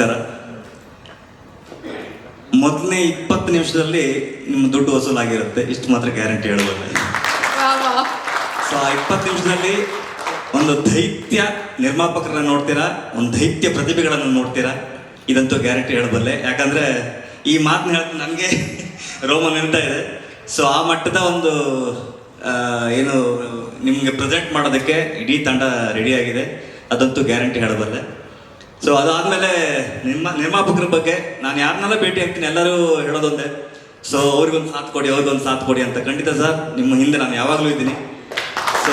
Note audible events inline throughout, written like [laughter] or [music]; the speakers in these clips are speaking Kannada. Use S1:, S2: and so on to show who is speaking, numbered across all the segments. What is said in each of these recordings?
S1: ನಮಸ್ಕಾರ ಮೊದಲನೇ ಇಪ್ಪತ್ತು ನಿಮಿಷದಲ್ಲಿ ನಿಮ್ಮ ದುಡ್ಡು ವಸೂಲಾಗಿರುತ್ತೆ. ಇಷ್ಟು ಮಾತ್ರ ಗ್ಯಾರಂಟಿ ಹೇಳಬಲ್ಲೆ ಸೊ ಆ ಇಪ್ಪತ್ತು ನಿಮಿಷದಲ್ಲಿ ಒಂದು ದೈತ್ಯ ನಿರ್ಮಾಪಕರನ್ನ ನೋಡ್ತೀರಾ? ಒಂದು ದೈತ್ಯ ಪ್ರತಿಭೆಗಳನ್ನು ನೋಡ್ತೀರಾ? ಇದಂತೂ ಗ್ಯಾರಂಟಿ ಹೇಳಬಲ್ಲೆ. ಯಾಕಂದ್ರೆ ಈ ಮಾತನ್ನ ಹೇಳ್ತಾ ನನಗೆ [laughs] ರೋಮ ನಿಲ್ತಾ ಇದೆ. ಸೊ ಆ ಮಟ್ಟದ ಒಂದು ಏನು ನಿಮಗೆ ಪ್ರೆಸೆಂಟ್ ಮಾಡೋದಕ್ಕೆ ಇಡೀ ತಂಡ ರೆಡಿಯಾಗಿದೆ ಅದಂತೂ ಗ್ಯಾರಂಟಿ ಹೇಳಬಲ್ಲೆ. ಸೊ ಅದಾದ್ಮೇಲೆ ನಿಮ್ಮ ನಿರ್ಮಾಪಕರ ಬಗ್ಗೆ ನಾನು ಯಾರನ್ನೆಲ್ಲ ಭೇಟಿ ಆಗ್ತೀನಿ ಎಲ್ಲರೂ ಹೇಳೋದೊಂದೇ. ಸೊ ಅವ್ರಿಗೊಂದು ಸಾಥ್ ಕೊಡಿ, ಅವ್ರಿಗೊಂದು ಸಾಥ್ ಕೊಡಿ ಅಂತ. ಖಂಡಿತ ಸರ್, ನಿಮ್ಮ ಹಿಂದೆ ನಾನು ಯಾವಾಗಲೂ ಇದ್ದೀನಿ. ಸೊ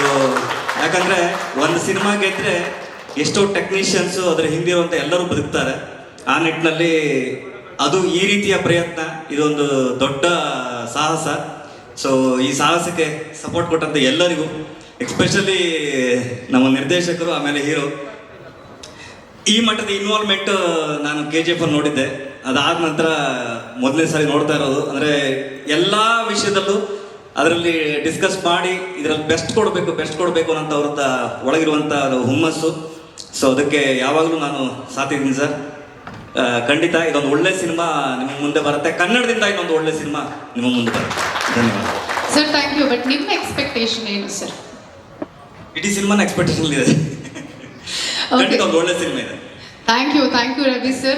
S1: ಯಾಕಂದರೆ ಒಂದು ಸಿನಿಮಾ ಗೆದ್ದರೆ ಎಷ್ಟೋ ಟೆಕ್ನಿಷಿಯನ್ಸು ಅದರ ಹಿಂದೆ ಇರುವಂಥ ಎಲ್ಲರೂ ಬದುಕ್ತಾರೆ. ಆ ನಿಟ್ಟಿನಲ್ಲಿ ಅದು ಈ ರೀತಿಯ ಪ್ರಯತ್ನ, ಇದೊಂದು ದೊಡ್ಡ ಸಾಹಸ. ಸೊ ಈ ಸಾಹಸಕ್ಕೆ ಸಪೋರ್ಟ್ ಕೊಟ್ಟಂಥ ಎಲ್ಲರಿಗೂ ಎಕ್ಸ್ಪೆಷಲಿ ನಮ್ಮ ನಿರ್ದೇಶಕರು, ಆಮೇಲೆ ಹೀರೋ ಈ ಮಟ್ಟದ ಇನ್ವಾಲ್ವ್ಮೆಂಟ್ ನಾನು ಕೆ ಜಿ ಎಫ್ ನೋಡಿದ್ದೆ. ಅದಾದ ನಂತರ ಮೊದಲನೇ ಸಾರಿ ನೋಡ್ತಾ ಇರೋದು. ಅಂದರೆ ಎಲ್ಲ ವಿಷಯದಲ್ಲೂ ಅದರಲ್ಲಿ ಡಿಸ್ಕಸ್ ಮಾಡಿ ಇದರಲ್ಲಿ ಬೆಸ್ಟ್ ಕೊಡಬೇಕು ಬೆಸ್ಟ್ ಕೊಡಬೇಕು ಅನ್ನೋಂಥ ಅವ್ರದ್ದ ಒಳಗಿರುವಂಥ ಹುಮ್ಮಸ್ಸು. ಸೊ ಅದಕ್ಕೆ ಯಾವಾಗಲೂ ನಾನು ಸಾತಿದ್ದೀನಿ ಸರ್. ಖಂಡಿತ ಇದೊಂದು ಒಳ್ಳೆ ಸಿನಿಮಾ ನಿಮ್ಮ ಮುಂದೆ ಬರುತ್ತೆ. ಕನ್ನಡದಿಂದ ಇನ್ನೊಂದು ಒಳ್ಳೆ ಸಿನಿಮಾ ನಿಮ್ಮ ಮುಂದೆ ಬರುತ್ತೆ. ಧನ್ಯವಾದ.
S2: ಸರ್ ಥ್ಯಾಂಕ್ ಯು ಬಟ್ ನಿಮ್ಮ ಎಕ್ಸ್ಪೆಕ್ಟೇಷನ್ ಏನು ಸರ್
S1: ಇಡೀ ಸಿನಿಮಾನ ಎಕ್ಸ್ಪೆಕ್ಟೇಷನ್ ಇದೆ. ಖಂಡಿತ ಒಂದು ಒಳ್ಳೆ ಸಿನಿಮಾ ಇದೆ
S2: thank you thank you Ravi sir